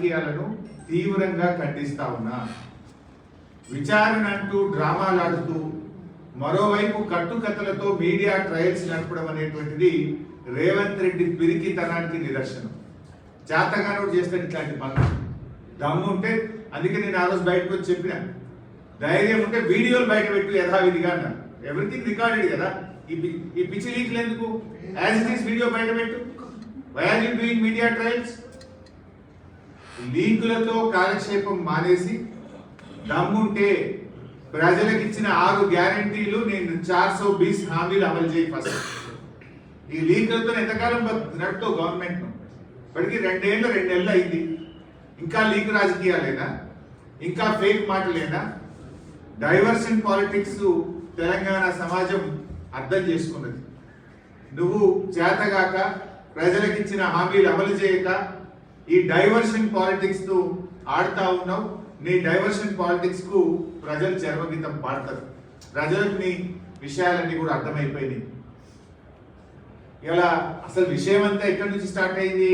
రాజకీయాలను తీవ్రంగా ఖండిస్తా ఉన్నా. విచారణ అంటూ డ్రామాలాడుతూ మరోవైపు కట్టుకథలతో మీడియా ట్రయల్స్ నడపడం అనేటువంటిది రేవంత్ రెడ్డి పిరికితనానికి నిదర్శనం. చేతగానోడు చేస్తాడు ఇట్లాంటి పనులు. దమ్ము ఉంటే అందుకే నేను ఆ రోజు బయటకు వచ్చి చెప్పిన. ధైర్యం ఉంటే వీడియోలు బయట పెట్టు యథావిధిగా అన్నాను ఎవ్రీథింగ్ రికార్డెడ్ కదా. ఈ పి- ఈ పిచ్చి లీక్లు ఎందుకు? యాజ్ ఇట్ ఈస్ వీడియో బయట పెట్టు. Why are you doing media trials లీకులతో కాలక్షేపం మానేసి దమ్ముంటే ప్రజలకు ఇచ్చిన ఆరు గ్యారంటీలు నేను చార్ సో బీస్ హామీలు అమలు చేయి ఫస్ట్. ఈ లీకులతో ఎంతకాలం నడుపుతావు గవర్నమెంట్ ఇప్పటికి రెండేళ్ళు రెండేళ్ళు అయింది. ఇంకా లీక్ రాజకీయాలేనా? ఇంకా ఫేక్ మాటలేనా? డైవర్షన్ పాలిటిక్స్ తెలంగాణ సమాజం అర్థం చేసుకున్నది. నువ్వు చేతగాక ప్రజలకు ఇచ్చిన హామీలు అమలు చేయక ఈ డైవర్షన్ పాలిటిక్స్తో ఆడుతా ఉన్నావు. నీ డైవర్షన్ పాలిటిక్స్కు ప్రజలు చర్మగీతం పాడతారు. ప్రజలకు నీ విషయాలన్నీ కూడా అర్థమైపోయినాయి. ఇలా అసలు విషయం అంతా ఎక్కడి నుంచి స్టార్ట్ అయింది?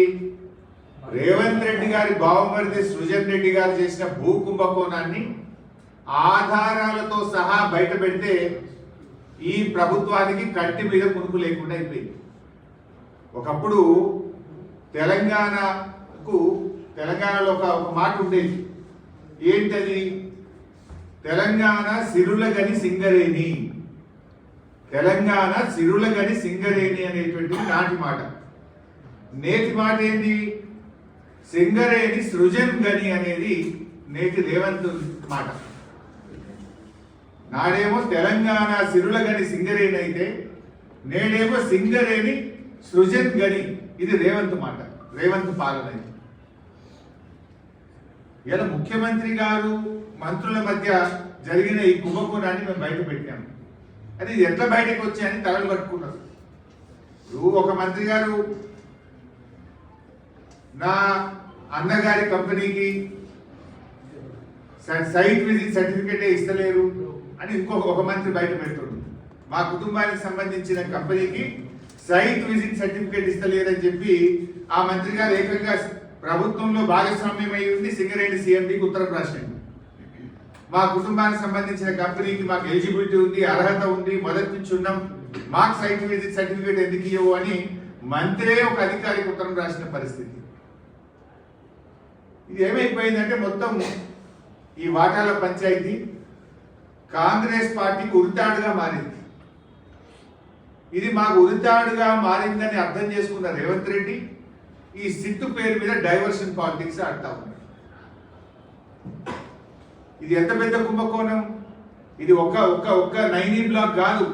రేవంత్ రెడ్డి గారి బావమరిది సృజన్ రెడ్డి గారు చేసిన భూ కుంభకోణాన్ని ఆధారాలతో సహా బయట పెడితే ఈ ప్రభుత్వానికి కట్టి మీద కునుకు లేకుండా అయిపోయింది. ఒకప్పుడు తెలంగాణ తెలంగాణకు తెలంగాణలో ఒక ఒక మాట ఉండేది. ఏంటది? తెలంగాణ సిరులగని సింగరేణి. తెలంగాణ సిరులగని సింగరేణి అనేటువంటిది నాటి మాట. నేటి మాట ఏంటి సింగరేణి సృజన్ గని అనేది నేటి రేవంత్ మాట. నాడేమో తెలంగాణ సిరులగని సింగరేణి అయితే నేడేమో సింగరేణి సృజన్ గని ఇది రేవంత్ మాట. రేవంత్ పాలన ఇలా ముఖ్యమంత్రి గారు మంత్రుల మధ్య జరిగిన ఈ కుంభకోణాన్ని మేము బయట పెట్టాము అది ఎట్లా బయటకు వచ్చాయని తలలు పట్టుకున్నారు. ఇప్పుడు ఒక మంత్రి గారు నా అన్నగారి కంపెనీకి స- సైట్ విజిట్ సర్టిఫికేటే ఇస్తలేరు అని ఇంకొక ఒక మంత్రి బయట పెడుతుంది. మా కుటుంబానికి సంబంధించిన కంపెనీకి సైట్ విజిట్ సర్టిఫికేట్ ఇస్తలేదని చెప్పి ఆ మంత్రి గారు ఏకంగా ప్రభుత్వంలో భాగస్వామ్యం ఉంది. సింగరేణి సీఎండికి ఉత్తరం రాసింది. మా కుటుంబానికి సంబంధించిన కంపెనీకి మాకు ఎలిజిబిలిటీ ఉంది అర్హత ఉంది మొదటి నుంచి ఉన్నాం. మాకు సైంటిఫిక్ సర్టిఫికేట్ ఎందుకు ఇవ్వవు అని మంత్రే ఒక అధికారికి ఉత్తరం రాసిన పరిస్థితి. ఇది ఏమైపోయిందంటే మొత్తం ఈ వాటాల పంచాయతీ కాంగ్రెస్ పార్టీకి ఉరితాడుగా మారింది. ఇది మాకు ఉరితాడుగా మారిందని అర్థం చేసుకున్న రేవంత్ రెడ్డి ఈ సిట్టు పేరు మీద డైవర్షన్ పాలిటిక్స్ ఆడుతా ఉన్నాడు ఇది ఎంత పెద్ద కుంభకోణం? ఇది ఒక ఒక్క ఒక్క నైనీ బ్లాక్ కాదు.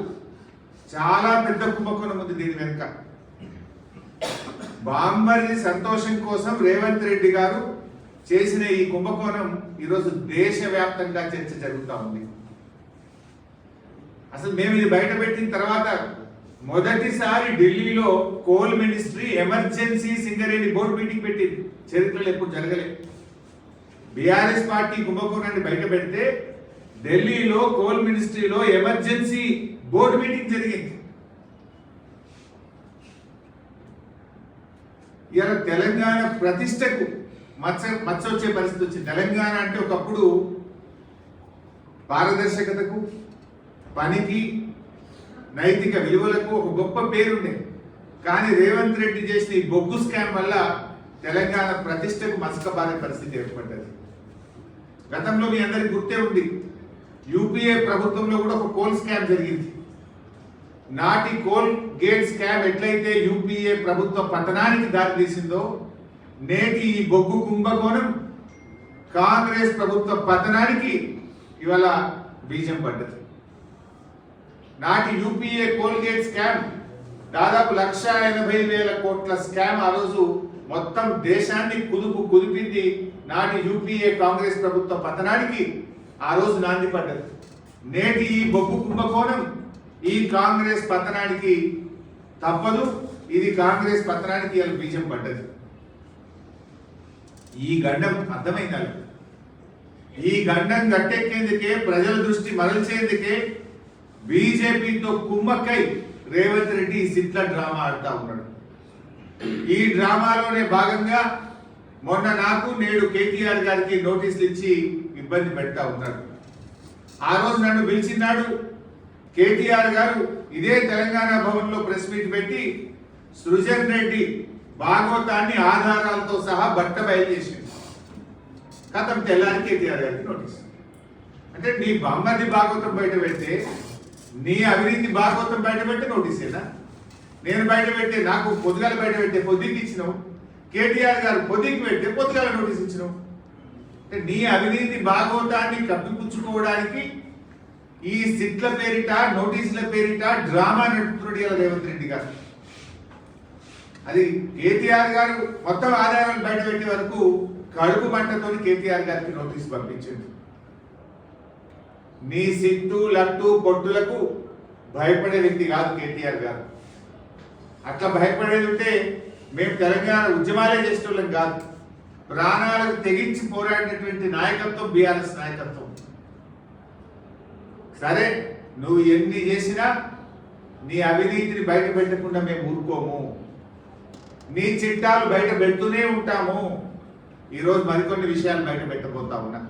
చాలా పెద్ద కుంభకోణం ఉంది దీని వెనుక. బాంబర్ని సంతోషం కోసం రేవంత్ రెడ్డి గారు చేసిన ఈ కుంభకోణం ఈరోజు దేశవ్యాప్తంగా చర్చ జరుగుతూ ఉంది. అసలు మేము ఇది బయట పెట్టిన తర్వాత మొదటిసారి ఢిల్లీలో coal ministry emergency Singareni board meeting పెట్టింది. చరిత్రలో ఎప్పుడు జరగలేదు బీఆర్ఎస్ పార్టీ కుంభకోణాన్ని బయట పెడితే ఢిల్లీలో కోల్ మినిస్ట్రీలో ఎమర్జెన్సీ బోర్డు మీటింగ్ జరిగింది. ఇలా తెలంగాణ ప్రతిష్టకు మచ్చ మచ్చ వచ్చే పరిస్థితి వచ్చింది. తెలంగాణ అంటే ఒకప్పుడు పారదర్శకతకు పనికి నైతిక విలువలకు ఒక గొప్ప పేరుండే. కానీ రేవంత్ రెడ్డి చేసిన ఈ బొగ్గు స్కామ్ వల్ల తెలంగాణ ప్రతిష్టకు మసకబారే పరిస్థితి ఏర్పడ్డది. గతంలో మీ అందరికి గుర్తే ఉంది. యూపీఏ ప్రభుత్వంలో కూడా ఒక కోల్ స్కామ్ జరిగింది. నాటి కోల్ గేట్ స్కామ్ ఎట్లయితే యూపీఏ ప్రభుత్వ పతనానికి దారితీసిందో నేటి ఈ బొగ్గు కుంభకోణం కాంగ్రెస్ ప్రభుత్వ పతనానికి ఇవాళ బీజం పడ్డది. నాటి యూపీఏ కోల్గేట్ స్కామ్ దాదాపు లక్ష ఎనభై వేల కోట్ల స్కామ్ ఆ రోజు మొత్తం దేశాన్ని కుదుపు కుదిపింది నాటి యూపీఏ కాంగ్రెస్ ప్రభుత్వ పతనానికి. ఆ రోజు నాంది పడ్డది. నేటి ఈ బొగ్గు కుంభకోణం ఈ కాంగ్రెస్ పతనానికి తప్పదు ఇది కాంగ్రెస్ పతనానికి ఇలా బీజం పడ్డది. ఈ గండం అర్థమైందా? ఈ గండం గట్టెక్కేందుకే ప్రజల దృష్టి మరల్చేందుకే బీజేపీతో కుమ్మక్కై రేవంత్ రెడ్డి ఈ సిట్ల డ్రామా ఆడుతూ ఉన్నాడు. ఈ డ్రామాలోనే భాగంగా మొన్న నాకు నేడు కేటీఆర్ గారికి నోటీసులు ఇచ్చి ఇబ్బంది పెడతా ఉన్నాడు. ఆ రోజు నన్ను పిలిచినాడు కేటీఆర్ గారు ఇదే తెలంగాణ భవన్లో ప్రెస్ మీట్ పెట్టి సృజన్ రెడ్డి భాగవతాన్ని ఆధారాలతో సహా బట్ట బయలు చేసింది కథం తెల్లారి కేటీఆర్ గారికి నోటీస్. అంటే నీ బొమ్మది భాగవతం బయట పెడితే నీ అవినీతి భాగవతం బయట పెట్టి నోటీసేనా నేను బయటపెట్టే నాకు పొద్దుగాల బయట పెట్టే పొద్దుకి ఇచ్చినావు. కేటీఆర్ గారు పొద్దుకి పెట్టే పొద్దుగాల నోటీస్ ఇచ్చినావు. అంటే నీ అవినీతి భాగవతాన్ని కప్పిపుచ్చుకోవడానికి ఈ సిట్ల పేరిట నోటీసుల పేరిట డ్రామా నడుపుతున్నాడు ఇలా రేవంత్ రెడ్డి గారు. అది కేటీఆర్ గారు మొత్తం ఆధారాలు బయటపెట్టే వరకు కడుపు మంటతో కేటీఆర్ గారికి నోటీస్ పంపించింది. నీ సిట్టు లట్టు పొట్టులకు భయపడే వ్యక్తి కాదు కేటీఆర్ గారు. అట్లా భయపడేది ఉంటే మేము తెలంగాణ ఉద్యమాలే చేసేటోళ్ళం కాదు. ప్రాణాలకు తెగించి పోరాడినటువంటి నాయకత్వం బీఆర్ఎస్ నాయకత్వం. సరే నువ్వు ఎన్ని చేసినా నీ అవినీతిని బయట పెట్టకుండా మేము ఊరుకోము. నీ చిట్టాలు బయట పెడుతూనే ఉంటాము. ఈరోజు మరికొన్ని విషయాలు బయట పెట్టబోతా ఉన్నా.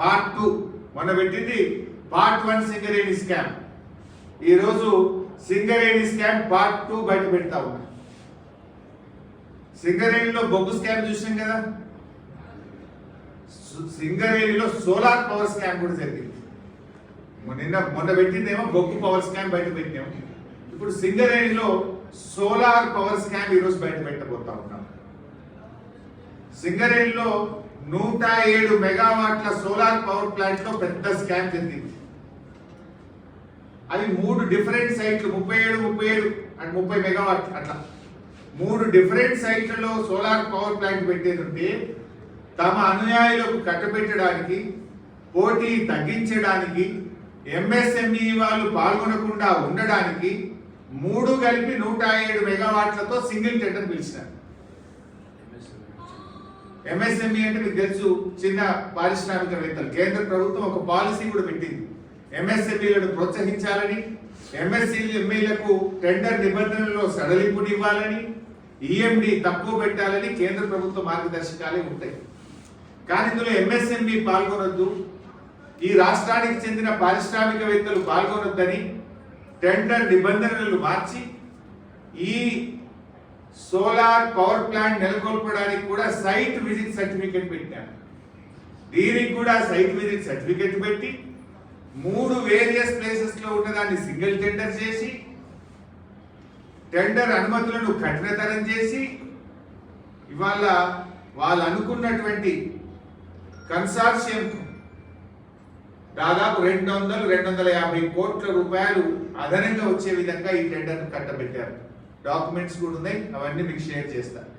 Part two. మొన్న పెట్టింది పార్ట్ వన్ సింగరేణి స్కామ్. ఈరోజు సింగరేణి స్కామ్ పార్ట్ టూ బయట పెడతా ఉన్నా. సింగరేణిలో బొగ్గు స్కామ్ చూసినాం కదా? సింగరేణిలో సోలార్ పవర్ స్కామ్ కూడా జరిగింది. మొన్న- నిన్న మొన్న పెట్టిందేమో బొగ్గు పవర్ స్కామ్ బయట పెట్టినాము ఇప్పుడు సింగరేణిలో సోలార్ పవర్ స్కామ్ ఈరోజు బయట పెట్టబోతా ఉన్నాం. సింగరేణిలో నూట ఏడు మెగావాట్ల సోలార్ పవర్ ప్లాంట్లో పెద్ద స్కామ్ జరిగింది. అవి మూడు డిఫరెంట్ సైట్లు ముప్పై ఏడు ముప్పై ఏడు అండ్ ముప్పై మెగావాట్ అట్లా. మూడు డిఫరెంట్ సైట్లలో సోలార్ పవర్ ప్లాంట్ పెట్టేదంటే తమ అనుయాయులకు కట్టబెట్టడానికి పోటీ తగ్గించడానికి ఎంఎస్ఎంఈ వాళ్ళు పాల్గొనకుండా ఉండడానికి మూడు కలిపి నూట ఏడు మెగావాట్లతో సింగిల్ టెండర్ పిలిచినారు. ఎంఎస్ఎంఈ అంటే మీకు తెలుసు చిన్న పారిశ్రామికవేత్తలు. కేంద్ర ప్రభుత్వం ఒక పాలసీ కూడా పెట్టింది. ఎంఎస్ఎంఈలను ప్రోత్సహించాలని ఎంఎస్సీ ఎంఈలకు టెండర్ నిబంధనల్లో సడలింపునివ్వాలని ఈఎండి తక్కువ పెట్టాలని కేంద్ర ప్రభుత్వ మార్గదర్శకాలే ఉంటాయి. కానీ ఇందులో ఎంఎస్ఎంఈ పాల్గొనొద్దు. ఈ రాష్ట్రానికి చెందిన పారిశ్రామికవేత్తలు పాల్గొనొద్దని టెండర్ నిబంధనలు మార్చి ఈ సోలార్ పవర్ ప్లాంట్ నెలకొల్పడానికి కూడా సైట్ విజిట్ సర్టిఫికెట్ పెట్టాను దీనికి కూడా సైట్ విజిట్ సర్టిఫికెట్ పెట్టి మూడు వేరియస్ ప్లేసెస్లో ఉన్నదాన్ని సింగిల్ టెండర్ చేసి టెండర్ అనుమతులను కఠినతరం చేసి ఇవాళ వాళ్ళు అనుకున్నటువంటి కన్సార్షియం దాదాపు రెండు వందలు రెండు వందల యాభై కోట్ల రూపాయలు అదనంగా వచ్చే విధంగా ఈ టెండర్ను కట్టబెట్టారు. డాక్యుమెంట్స్ కూడా ఉన్నాయి అవన్నీ మీకు షేర్ చేస్తాను